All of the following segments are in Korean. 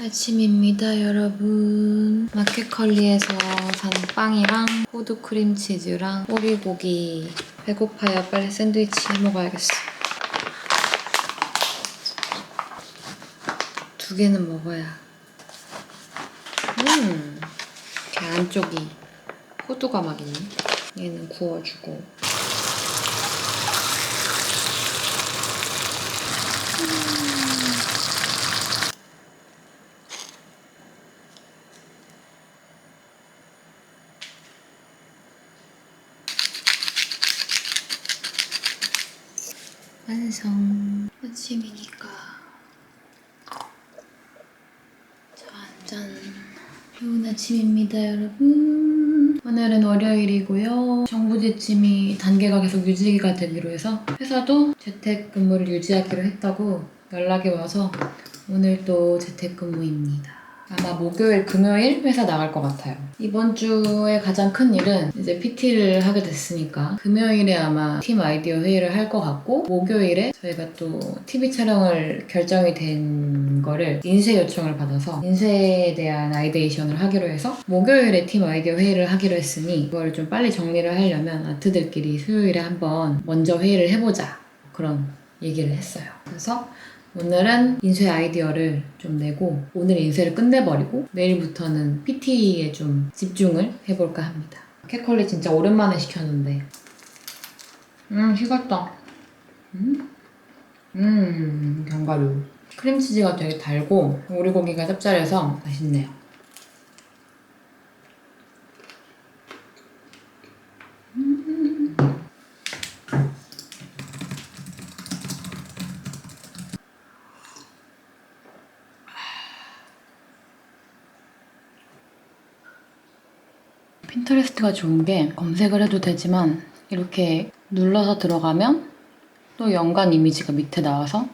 아침입니다, 여러분. 마켓컬리에서 산 빵이랑 호두 크림치즈랑 오리고기. 배고파요. 빨리 샌드위치 해 먹어야겠어. 두 개는 먹어야. 음, 이렇게 안쪽이 호두가 막 있네. 얘는 구워주고. 완성. 아침이니까. 짠짠. 좋은 아침입니다, 여러분. 오늘은 월요일이고요. 정부 지침이 단계가 계속 유지가 되기로 해서 회사도 재택근무를 유지하기로 했다고 연락이 와서 오늘 또 재택근무입니다. 아마 목요일, 금요일 회사 나갈 것 같아요. 이번 주에 가장 큰 일은 이제 PT를 하게 됐으니까 금요일에 아마 팀 아이디어 회의를 할 것 같고 목요일에 저희가 또 TV 촬영을 결정이 된 거를 인쇄 요청을 받아서 인쇄에 대한 아이데이션을 하기로 해서 목요일에 팀 아이디어 회의를 하기로 했으니 그걸 좀 빨리 정리를 하려면 아트들끼리 수요일에 한번 먼저 회의를 해보자 그런 얘기를 했어요. 그래서 오늘은 인쇄 아이디어를 좀 내고 오늘 인쇄를 끝내버리고 내일부터는 PT에 좀 집중을 해볼까 합니다. 캐컬리 진짜 오랜만에 시켰는데 음 식었다 음, 음 견과류 크림치즈가 되게 달고 오리고기가 짭짤해서 맛있네요. 핀터레스트가 좋은 게 검색을 해도 되지만 이렇게 눌러서 들어가면 또 연관 이미지가 밑에 나와서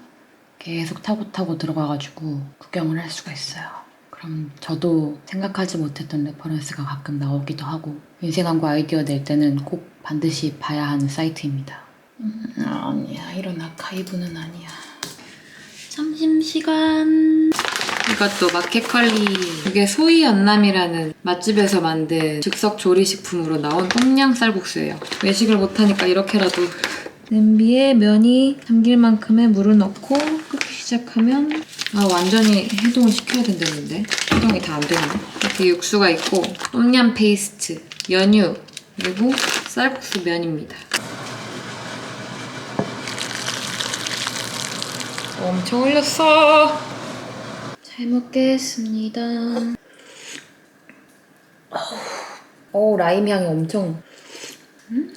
계속 타고 타고 들어가가지고 구경을 할 수가 있어요. 그럼 저도 생각하지 못했던 레퍼런스가 가끔 나오기도 하고 인쇄광고 아이디어 낼 때는 꼭 반드시 봐야 하는 사이트입니다. 음, 아니야 이런 아카이브는 아니야. 점심시간 이것도 마켓컬리. 이게 소이 연남이라는 맛집에서 만든 즉석 조리식품으로 나온 똠양 쌀국수예요. 외식을 못하니까 이렇게라도 냄비에 면이 잠길 만큼의 물을 넣고 끓기 시작하면 아 완전히 해동을 시켜야 된다는데. 해동이 다 안 되네. 이렇게 육수가 있고 똠얌 페이스트, 연유 그리고 쌀국수 면입니다. 엄청 흘렸어 잘 먹겠습니다. 어 라임 향이 엄청. 음.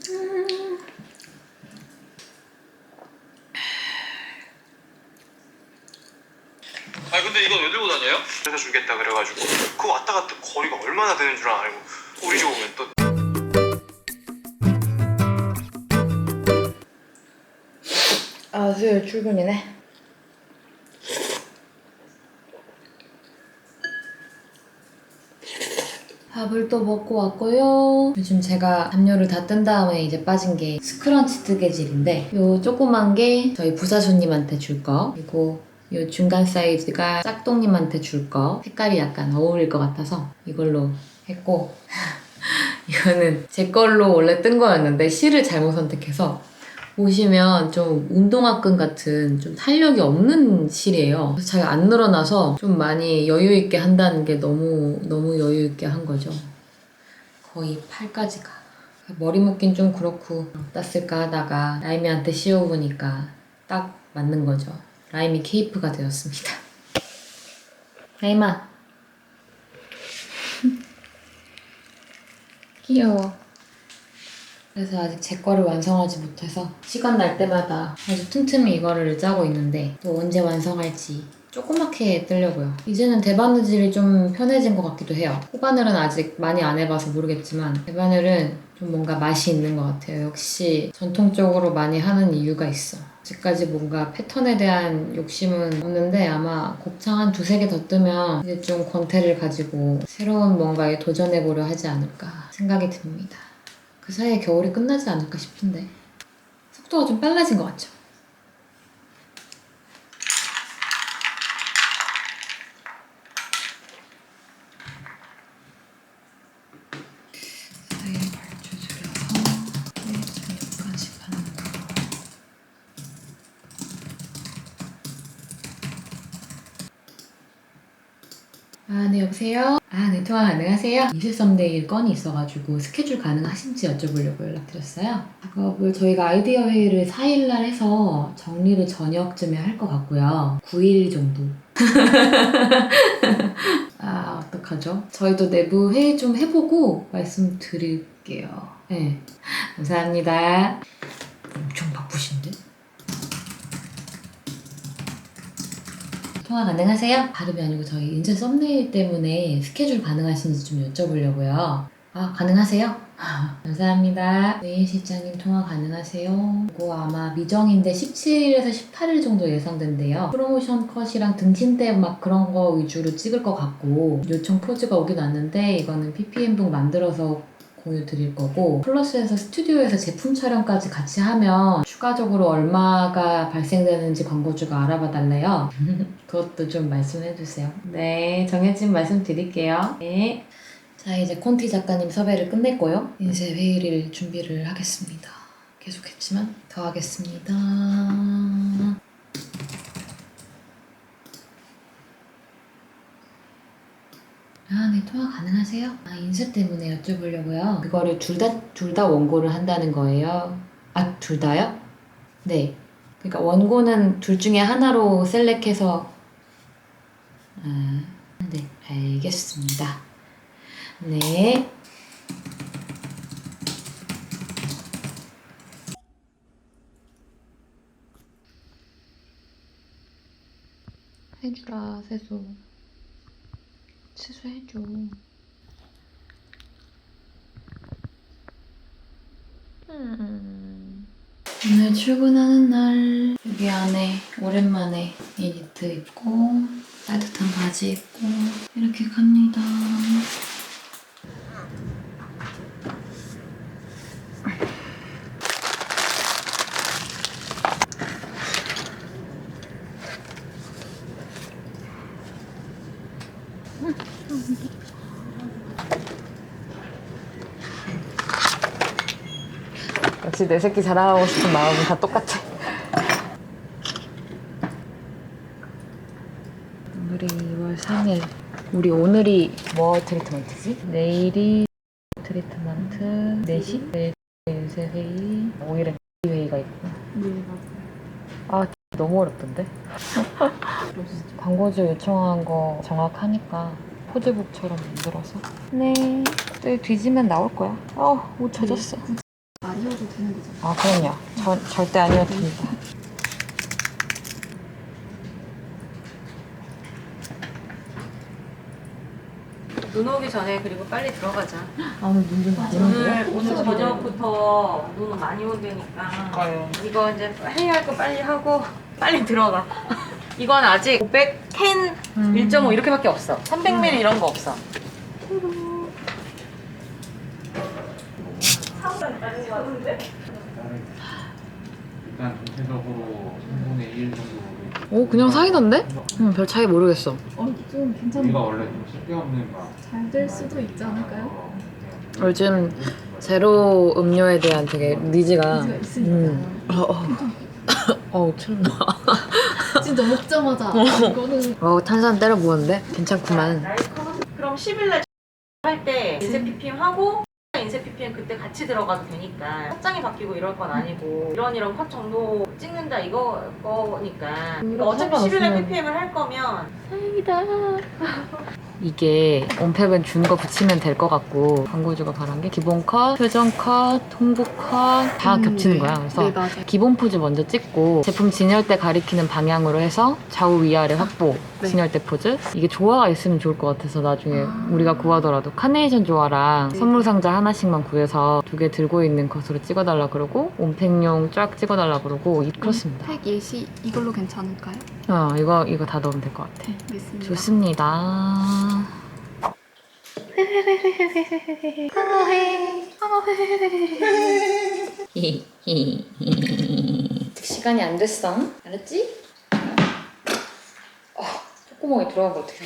아니 근데 이건 왜 들고 다녀요? 그래서 주겠다 그래가지고 그 왔다 갔다 거리가 얼마나 되는 줄 알고 우리 집 오면 또 아 수요일 출근이네. 밥을 또 먹고 왔고요. 요즘 제가 담요를 다 뜬 다음에 이제 빠진 게 스크런치 뜨개질인데 요 조그만 게 저희 부사수님한테 줄 거. 그리고 요 중간 사이즈가 짝동님한테 줄 거. 색깔이 약간 어울릴 것 같아서 이걸로 했고 이거는 제 걸로 원래 뜬 거였는데 실을 잘못 선택해서 보시면 좀 운동화끈 같은 좀 탄력이 없는 실이에요. 잘 안 늘어나서 좀 많이 여유 있게 한다는 게 너무 너무 여유 있게 한 거죠. 거의 팔까지 가. 머리 묶긴 좀 그렇고 쓸까 하다가 라임이한테 씌워보니까 딱 맞는 거죠. 라임이 케이프가 되었습니다. 라임아. 귀여워. 그래서 아직 제 거를 완성하지 못해서 시간 날 때마다 아주 틈틈이 이거를 짜고 있는데 또 언제 완성할지 조그맣게 뜨려고요. 이제는 대바느질이 좀 편해진 것 같기도 해요. 호바늘은 아직 많이 안 해봐서 모르겠지만 대바늘은 좀 뭔가 맛이 있는 것 같아요. 역시 전통적으로 많이 하는 이유가 있어. 아직까지 뭔가 패턴에 대한 욕심은 없는데 아마 곱창 한 두세 개 더 뜨면 이제 좀 권태를 가지고 새로운 뭔가에 도전해보려 하지 않을까 생각이 듭니다. 그 사이에 겨울이 끝나지 않을까 싶은데 속도가 좀 빨라진 것 같죠? 아, 네, 통화 가능하세요? 인쇄 썸네일 건이 있어가지고 스케줄 가능하신지 여쭤보려고 연락드렸어요. 작업을 저희가 아이디어 회의를 4일날 해서 정리를 저녁쯤에 할 것 같고요. 9일 정도. 아, 어떡하죠? 저희도 내부 회의 좀 해보고 말씀드릴게요. 네. 감사합니다. 통화 가능하세요? 발음이 아니고 저희 인쇄 썸네일 때문에 스케줄 가능하신지 좀 여쭤보려고요. 아, 가능하세요? 아, 감사합니다. 네, 실장님 통화 가능하세요? 이거 아마 미정인데 17일에서 18일 정도 예상된대요. 프로모션 컷이랑 등신대 막 그런 거 위주로 찍을 것 같고 요청 포즈가 오긴 왔는데 이거는 PPM북 만들어서 공유 드릴 거고 플러스에서 스튜디오에서 제품 촬영까지 같이 하면 추가적으로 얼마가 발생되는지 광고주가 알아봐 달래요. 그것도 좀 말씀해 주세요. 네, 정해진 말씀 드릴게요. 네. 자, 이제 콘티 작가님 섭외를 끝냈고요. 인쇄 회의를 준비를 하겠습니다. 계속했지만 더 하겠습니다. 아, 네, 통화 가능하세요? 아, 인쇄 때문에 여쭤보려고요. 그거를 둘 다, 둘 다 원고를 한다는 거예요. 아, 둘 다요? 네. 그러니까 원고는 둘 중에 하나로 셀렉해서, 아, 네, 알겠습니다. 네. 해주라, 세수. 취소해줘. 음. 오늘 출근하는 날 여기 안에 오랜만에 이 니트 입고 따뜻한 바지 입고 이렇게 갑니다. 내 새끼 자랑하고 싶은 마음은 다 똑같아. 오늘이 2월 3일. 우리 오늘이 뭐 트리트먼트지? 내일이 트리트먼트 4시? 내일 인쇄 회의 5일엔 회의가 있고. 네, 아 너무 어렵던데? 광고주 요청한 거 정확하니까 포즈북처럼 만들어서 네. 또 뒤지면 나올 거야. 어, 옷 젖었어. 아 그럼요. 저, 절대 아니어도 됩니다. 눈 오기 전에 그리고 빨리 들어가자. 아 오늘 눈좀 많이 오늘 오늘 저녁부터 눈 많이 온다니까. 이거 이제 해야 할 거 빨리 하고 빨리 들어가. 이건 아직 500캔1.5 이렇게밖에 없어. 300ml 이런 거 없어. 일단 전체적으로 3분의 1 정도 오 그냥 사이던데? 응, 별 차이 모르겠어. 어, 좀 괜찮은 우리가 원래 좀 쓸데없는 막 잘 될 수도 있지 않을까요? 어, 요즘 제로 음료에 대한 되게 니즈가 의지가 있으니까. 음. 어, 어. 어우 참나. 진짜 먹자마자 이거는 어 탄산 때려 부었는데 괜찮구만. 그럼 10일날 할때 인쇄 PPM 하고 인쇄 PPM 그때 같이 들어가도 되니까 확장이 바뀌고 이럴 건 아니고 이런 이런 컷 정도 찍는다 이거 거니까. 그러니까 어차피 10일날 PPM을 할 거면 이 게 온팩은 준 거 붙이면 될 것 같고 광고주가 바란 게 기본 컷, 표정 컷, 홍보 컷 다 음, 겹치는 네. 거야. 그래서 네, 맞아요. 기본 포즈 먼저 찍고 제품 진열대 가리키는 방향으로 해서 좌우 위아래 확보 네. 진열대 포즈 이게 조화가 있으면 좋을 것 같아서 나중에 아. 우리가 구하더라도 카네이션 조화랑 네. 선물 상자 하나씩만 구해서 두 개 들고 있는 컷으로 찍어달라 그러고 온팩용 쫙 찍어달라 그러고 이- 그렇습니다. 팩 예시 이걸로 괜찮을까요? 어 이거 이거 다 넣으면 될 것 같아. 네, 알겠습니다. 좋습니다. 시간이 안 됐어. 알았지? 어, 콧구멍에 들어간 거 어떻게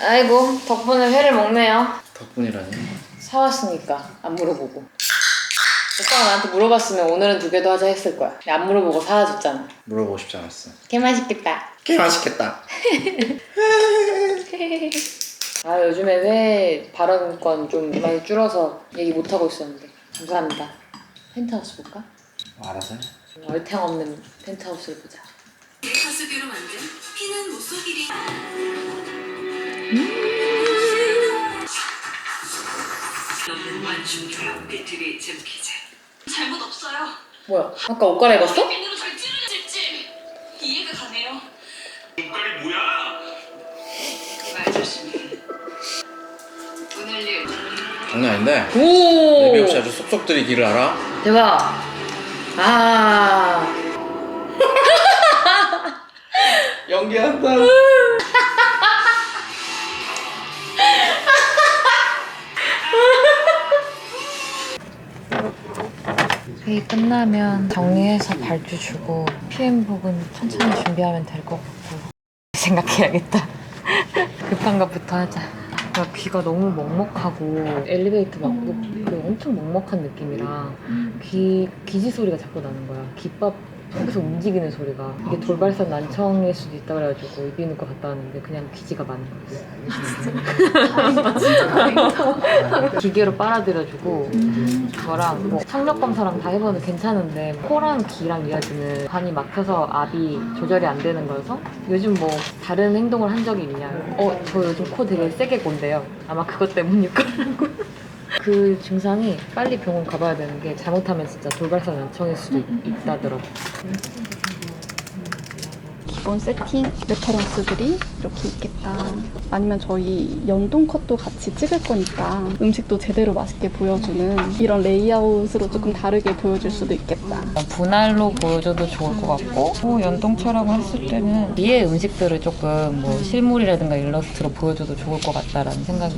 아이고, 덕분에 회를 먹네요. 덕분이라니 사왔으니까 안 물어보고. 오빠가 나한테 물어봤으면 오늘은 두 개 더 하자 했을 거야. 근데 안 물어보고 사와줬잖아. 물어보고 싶지 않았어 개 맛있겠다. 개 맛있겠다 발언권 좀 많이 줄어서 얘기 못 하고 있었는데 감사합니다. 펜트하우스 볼까? 알아서 해. 얼탱 없는 펜트하우스를 보자. 가수기로 만든 피는 못 속이리 너는 완충교야 비트리 잼키제 잘못 없어요 뭐야? 아까 옷 갈아입었어? 장난 아닌데? 오! 레비 없이 아주 쏙쏙 들이기를 알아? 대박. 아. 연기한다. 회의 끝나면 정리해서 발주 주고 PM복은 천천히 준비하면 될 것 같고 생각해야겠다. 급한 것부터 하자. 나 귀가 너무 먹먹하고 엘리베이터 막고 그 엄청 먹먹한 느낌이라 귀 기지 소리가 자꾸 나는 거야. 귓밥 속에서 움직이는 소리가 이게 돌발산 난청일 수도 있다 그래가지고 이비인후과 갔다 왔는데 그냥 귀지가 많은 거야. 기계로 빨아들여주고 그거랑 뭐 착력 검사랑 다 해보면 괜찮은데 코랑 귀랑 이야기는 간이 막혀서 압이 조절이 안 되는 거여서 요즘 뭐 다른 행동을 한 적이 있냐 어 저 요즘 코 되게 세게 곤대요. 아마 그것 때문일 거라고 그 증상이 빨리 병원 가봐야 되는 게 잘못하면 진짜 돌발상 난청일 수도 있, 있다더라고 기본 세팅 레퍼런스들이 이렇게 있겠다. 아니면 저희 연동 컷도 같이 찍을 거니까 음식도 제대로 맛있게 보여주는 이런 레이아웃으로 조금 다르게 보여줄 수도 있겠다. 분할로 보여줘도 좋을 것 같고 뭐 연동 촬영을 했을 때는 위에 음식들을 조금 뭐 실물이라든가 일러스트로 보여줘도 좋을 것 같다라는 생각이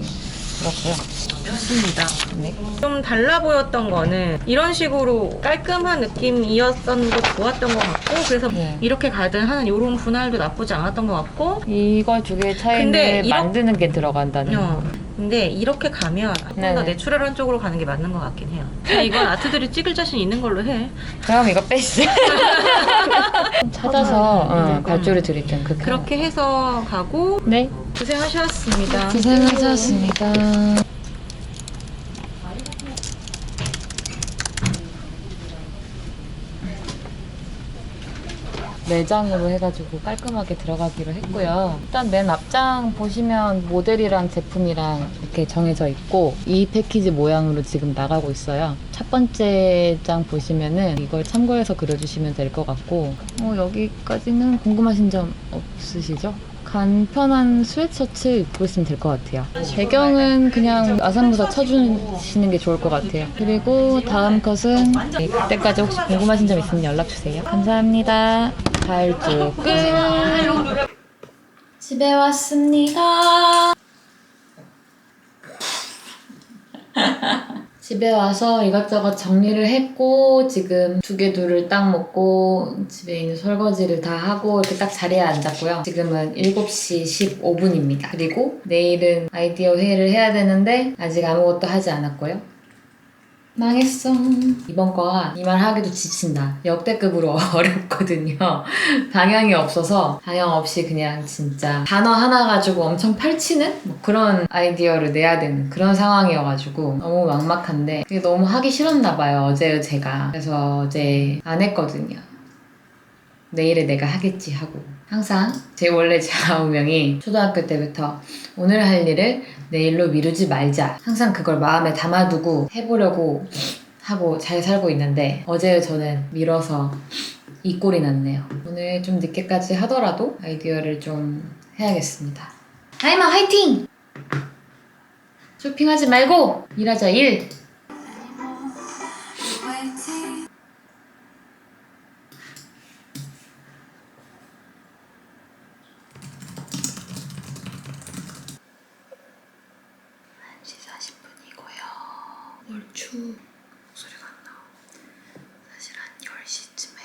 들었고요. 좋습니다. 네. 좀 달라 보였던 거는 이런 식으로 깔끔한 느낌이었던 거 좋았던 것 같고 그래서 네. 이렇게 가든 하는 이런 분할도 나쁘지 않았던 것 같고 이거 두 개의 차이는 근데 이렇- 만드는 게 들어간다는 어, 근데 이렇게 가면 조금 더 네네. 내추럴한 쪽으로 가는 게 맞는 것 같긴 해요. 근데 이건 아트들이 찍을 자신 있는 걸로 해. 그럼 이거 빼시죠. 찾아서 어, 음. 발주를 드릴게요. 그렇게. 그렇게 해서 가고 네. 고생하셨습니다. 고생하셨습니다. 매장으로 해가지고 깔끔하게 들어가기로 했고요. 일단 맨 앞장 보시면 모델이랑 제품이랑 이렇게 정해져 있고 이 패키지 모양으로 지금 나가고 있어요. 첫 번째 장 보시면은 이걸 참고해서 그려주시면 될 것 같고 어, 여기까지는 궁금하신 점 없으시죠? 간편한 스웨트셔츠 입고 있으면 될 것 같아요. 배경은 그냥 아산부사 쳐주시는 게 좋을 것 같아요. 그리고 다음 컷은 네, 그때까지 혹시 궁금하신 점 있으면 연락 주세요. 감사합니다. 발주 끝. 집에 왔습니다. 집에 와서 이것저것 정리를 했고 지금 두개 둘을 딱 먹고 집에 있는 설거지를 다 하고 이렇게 딱 자리에 앉았고요. 지금은 7시 15분입니다. 그리고 내일은 아이디어 회의를 해야 되는데 아직 아무것도 하지 않았고요. 망했어. 이번 거가 이말 하기도 지친다. 역대급으로 어렵거든요. 방향이 없어서 방향 없이 그냥 진짜 단어 하나 가지고 엄청 펼치는 뭐 그런 아이디어를 내야 되는 그런 상황이어가지고 너무 막막한데 그게 너무 하기 싫었나 봐요. 어제 제가. 그래서 어제 안 했거든요. 내일에 내가 하겠지 하고 항상 제 원래 좌우명이 초등학교 때부터 오늘 할 일을 내일로 미루지 말자 항상 그걸 마음에 담아두고 해보려고 하고 잘 살고 있는데 어제 저는 미뤄서 이 꼴이 났네요 오늘 좀 늦게까지 하더라도 아이디어를 좀 해야겠습니다 하이마 화이팅! 쇼핑하지 말고 일하자 일! 얼추 목소리가 안 나와. 사실 한 10시쯤에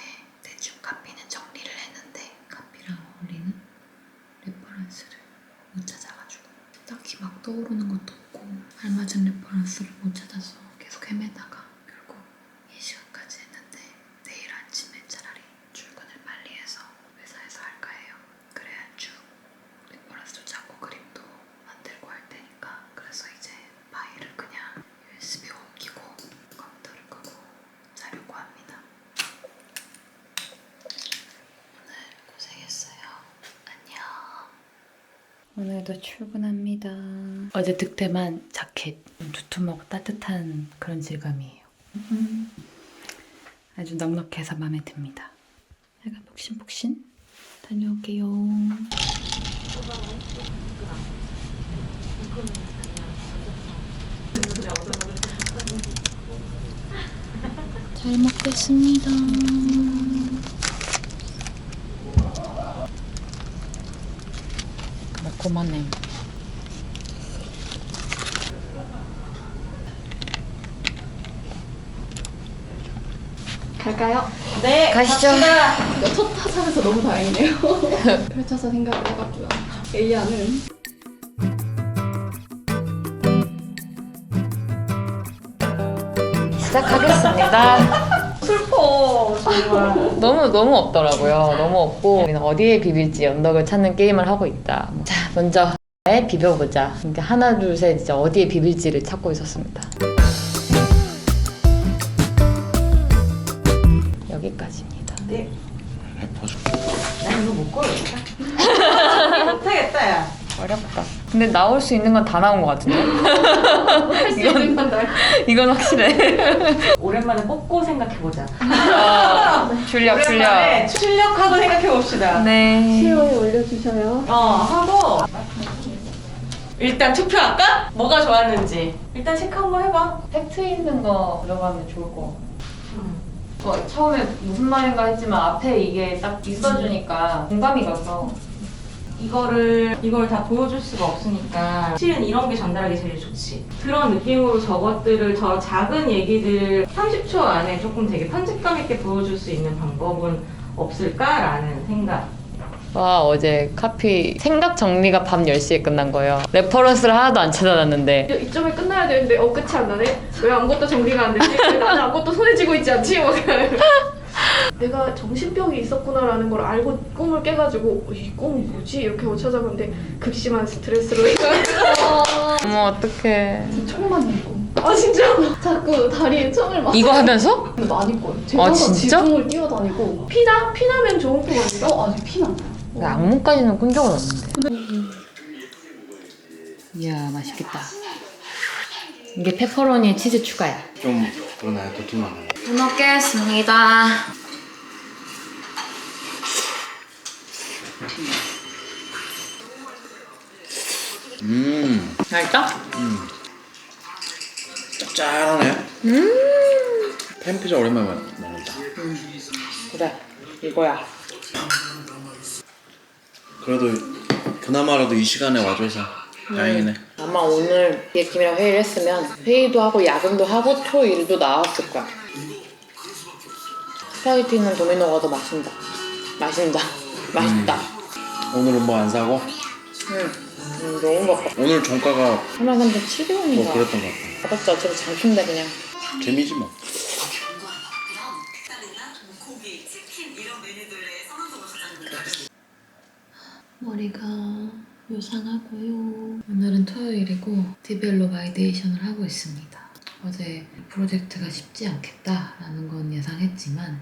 대충 카피는 정리를 했는데 카피랑 어울리는 레퍼런스를 못 찾아가지고 딱히 막 떠오르는 것도 없고 알맞은 레퍼런스를 못 찾아서 계속 헤매다가 결국 이 시간까지 했는데 내일 아침에 차라리 출근을 빨리 해서 회사에서 할까 해요. 그래야 쭉 레퍼런스도 찾고 그림도 만들고 할 테니까 그래서 이제 오늘도 출근합니다. 어제 득템한 자켓. 두툼하고 따뜻한 그런 질감이에요. 음. 아주 넉넉해서 마음에 듭니다. 약간 폭신폭신 다녀올게요. 잘 먹겠습니다. 매콤하네. 갈까요? 네, 가시죠. 이거 첫 타산에서 너무 다행이네요. 펼쳐서 생각을 해봤고요. 에이아는 시작하겠습니다. 슬퍼, 정말. 너무 너무 없더라고요. 너무 없고 우리는 어디에 비빌지 언덕을 찾는 게임을 하고 있다. 자, 먼저 에 비벼보자. 이렇게 하나 둘 셋 진짜 어디에 비빌지를 찾고 있었습니다. 여기까지입니다. 네. 난 이거 못 고르겠다. 못하겠다, 야. 어렵다. 근데 나올 수 있는 건 다 나온 것 같은데? 할수 있는. 이건 확실해. 오랜만에 뽑고 생각해보자. 아, 출력 출력. 오랜만에 출력하고 생각해봅시다. 네. 시호에 올려주셔요. 어, 하고. 일단 투표할까? 뭐가 좋았는지. 일단 체크 한번 해봐. 팩트 있는 거 들어가면 좋을 것 같고. 음. 어, 처음에 무슨 말인가 했지만 앞에 이게 딱 있어주니까 공감이 가서 이거를 이걸 다 보여줄 수가 없으니까 실은 이런 게 전달하기 제일 좋지 그런 느낌으로 저것들을 저 작은 얘기들 30초 안에 조금 되게 편집감 있게 보여줄 수 있는 방법은 없을까라는 생각 와 어제 카피 생각 정리가 밤 10시에 끝난 거예요 레퍼런스를 하나도 안 찾아놨는데 이점에 끝나야 되는데 어 끝이 안 나네? 왜 아무것도 정리가 안 되지? 왜 나는 아무것도 손에 쥐고 있지 않지? 막. 내가 정신병이 있었구나라는 걸 알고 꿈을 깨가지고 어, 이 꿈은 뭐지? 이렇게 하고 찾아봤는데 극심한 스트레스로 어머 어떡해 총만 있고 아 진짜? 자꾸 다리에 총을 맞 이거 하면서? 근데 많이 꺼요 아, 제가 진짜? 지붕을 뛰어다니고 피나? 피나면 좋은 꿈 아닌가? 어 아직 피나 악몽까지는 꾼 적은 없는데 이야 맛있겠다 이게 페퍼로니 치즈 추가야 좀 그러나요? 도톰하나요? 먹겠습니다 음, 맛있다? 음. 짭짤하네. 음 햄피자 오랜만에 먹는다. 그래 이거야 그래도 그나마라도 이 시간에 와줘서 다행이네. 아마 오늘 기획팀이랑 회의를 했으면 회의도 하고 야근도 하고 초 일도 나왔을 거야. 스파게티는 도미노가 더 맛있다. 맛있다. 맛있다. 오늘은 뭐 안 사고? 응. 음, 너무 먹었다. 오늘 종가가 33,700원인가? 뭐 그랬던 것 같아. 가봤자 어차피 장춘데 그냥. 재미지 뭐. 머리가 요상하고요. 오늘은 토요일이고 디벨로 바이데이션을 하고 있습니다. 어제 프로젝트가 쉽지 않겠다라는 건 예상했지만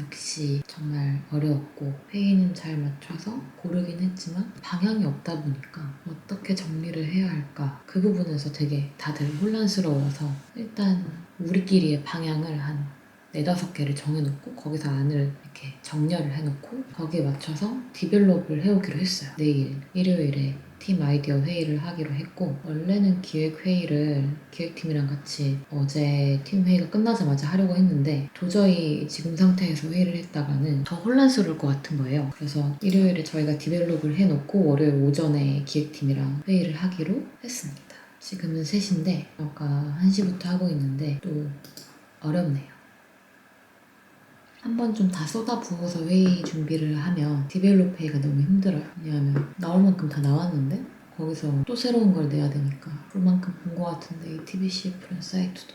역시 정말 어려웠고 회의는 잘 맞춰서 고르긴 했지만 방향이 없다 보니까 어떻게 정리를 해야 할까 그 부분에서 되게 다들 혼란스러워서 일단 우리끼리의 방향을 한 네다섯 개를 정해놓고 거기서 안을 이렇게 정렬을 해놓고 거기에 맞춰서 디벨롭을 해오기로 했어요. 내일 일요일에 팀 아이디어 회의를 하기로 했고 원래는 기획 회의를 기획팀이랑 같이 어제 팀 회의가 끝나자마자 하려고 했는데 도저히 지금 상태에서 회의를 했다가는 더 혼란스러울 것 같은 거예요. 그래서 일요일에 저희가 디벨롭을 해놓고 월요일 오전에 기획팀이랑 회의를 하기로 했습니다. 지금은 3시인데 아까 1시부터 하고 있는데 또 어렵네요. 한번 좀 다 쏟아 부어서 회의 준비를 하면 디벨롭 회의가 너무 힘들어요. 왜냐하면 나올 만큼 다 나왔는데 거기서 또 새로운 걸 내야 되니까 볼 만큼 본 것 같은데 이 TBCF라는 사이트도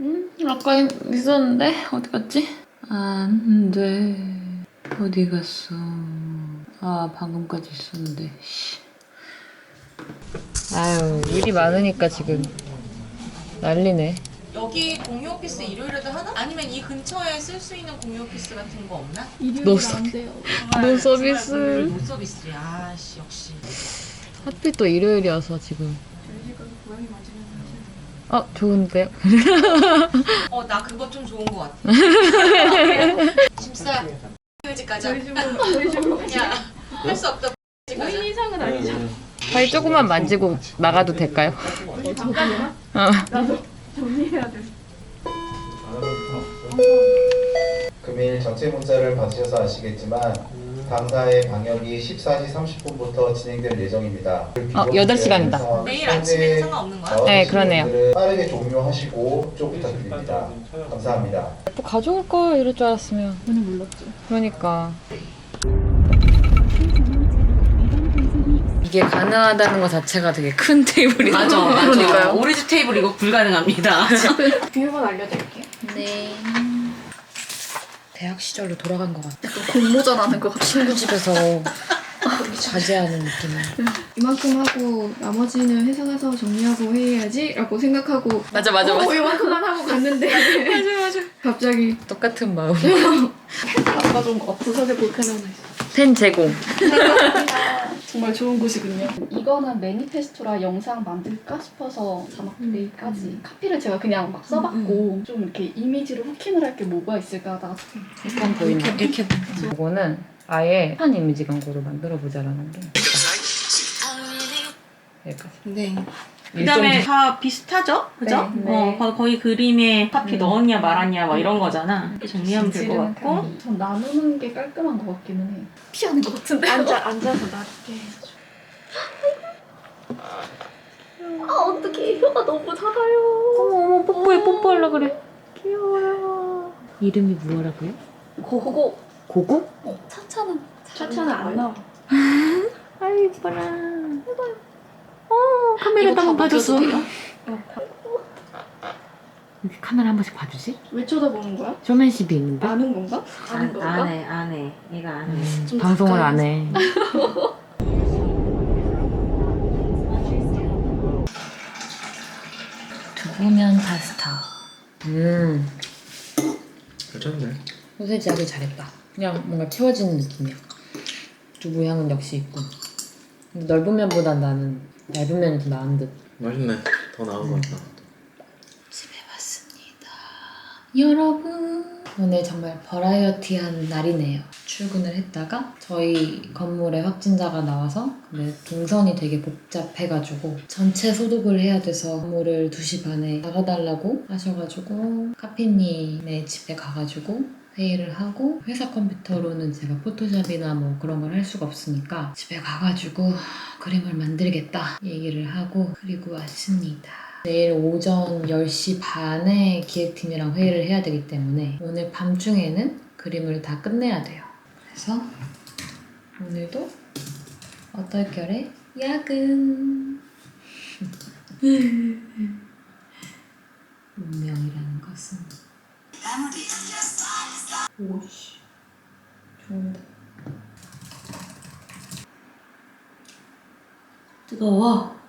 음, 아까 있었는데 어디 갔지? 안 돼. 어디 갔어? 아, 방금까지 있었는데. 씨. 아유 일이 많으니까 지금 난리네. 여기 공유 오피스 일요일에도 하나? 아니면 이 근처에 쓸 수 있는 공유 오피스 같은 거 없나? 일요일 안 돼요. 노 서비스. 노 서비스야. 아씨 역시. 하필 또 일요일이어서 지금. 어 좋은데요? 어 나 그거 좀 좋은 거 같아. 짐싸. 일찍 가자. 야, 할수 없다. 일찍 가자. 이상은 아니죠. 발 조금만 만지고 나가도 될까요? 어. 금일 전체 문자를 받으셔서 아시겠지만 당사의 방역이 14시 30분부터 진행될 예정입니다. 어, 여덟 시간이다. 내일 아침에는 상관없는 거야? 네, 그러네요. 빠르게 종료하시고 쪽 부탁드립니다. 감사합니다. 뭐 가져올 걸 이럴 줄 알았으면. 오늘 몰랐죠. 그러니까. 이게 가능하다는 것 자체가 되게 큰 테이블이다. 맞아, 맞아. 우리 집 테이블 이거 불가능합니다. 비밀번호 알려드릴게요. 네. 대학 시절로 돌아간 것 같아. 공모전 하는 것 같아요. 친구 집에서 자제하는 느낌이야. 이만큼 하고 나머지는 회사 가서 정리하고 회의해야지 라고 생각하고 맞아, 맞아, 맞아. 어, 이만큼만 하고 갔는데 맞아 맞아 갑자기 똑같은 마음. 아까 좀 부서져 불편하네. 펜 제공. 정말 좋은 곳이군요. 이거는 매니페스토라 영상 만들까 싶어서 자막 플레이까지 카피를 제가 그냥 막 써봤고 좀 이렇게 이미지로 후킹을 할 게 뭐가 있을까 하다가 약간 보이네. 이렇게. 이거는 아예 한 이미지 광고를 만들어 보자라는 게. 여기까지. 네. 일정 그다음에 다 비슷하죠, 그죠? 네. 어, 거- 거의 그림에 카피 음. 넣었냐 말았냐 뭐 이런 거잖아. 정리하면 될 것 같고. 전 나누는 게 깔끔한 것 같기는 해. 피하는 것 같은데 앉아, 앉아서 낮게 아 어떡해 혀가 너무 작아요. 어머 어머 뽀뽀해 뽀뽀하려 그래. 귀여워요. 이름이 뭐라고요? 고고 고고? 차차는 차차는 안 나와. 아이 이뻐라. 어 카메라 한번 봐줬어. 이렇게 카메라 한 번씩 봐주지? 왜 쳐다보는 거야? 쇼맨십이 있는데? 아는 건가? 아는 건가? 안 해 안 해 얘가 안 해 음, 좀 방송을 가까이 안 해. 두부면 파스타. 음, 괜찮네. 소세지 하길 잘했다. 그냥 뭔가 채워지는 느낌이야. 두부 향은 역시 있고. 근데 넓은 면보단 나는 얇은 면이 더 나은 듯. 맛있네. 더 나은 것 같다. 집에 왔습니다. 여러분. 오늘 정말 버라이어티한 날이네요. 출근을 했다가 저희 건물에 확진자가 나와서 근데 동선이 되게 복잡해가지고 전체 소독을 해야 돼서 건물을 2시 반에 나가달라고 하셔가지고 카피님의 집에 가가지고 회의를 하고 회사 컴퓨터로는 제가 포토샵이나 뭐 그런 걸 할 수가 없으니까 집에 가가지고 그림을 만들겠다 얘기를 하고 그리고 왔습니다. 내일 오전 10시 반에 기획팀이랑 회의를 해야 되기 때문에 오늘 밤중에는 그림을 다 끝내야 돼요. 그래서 오늘도 어떨결에 야근 운명이라는 것은 오씨 좋은데. 뜨거워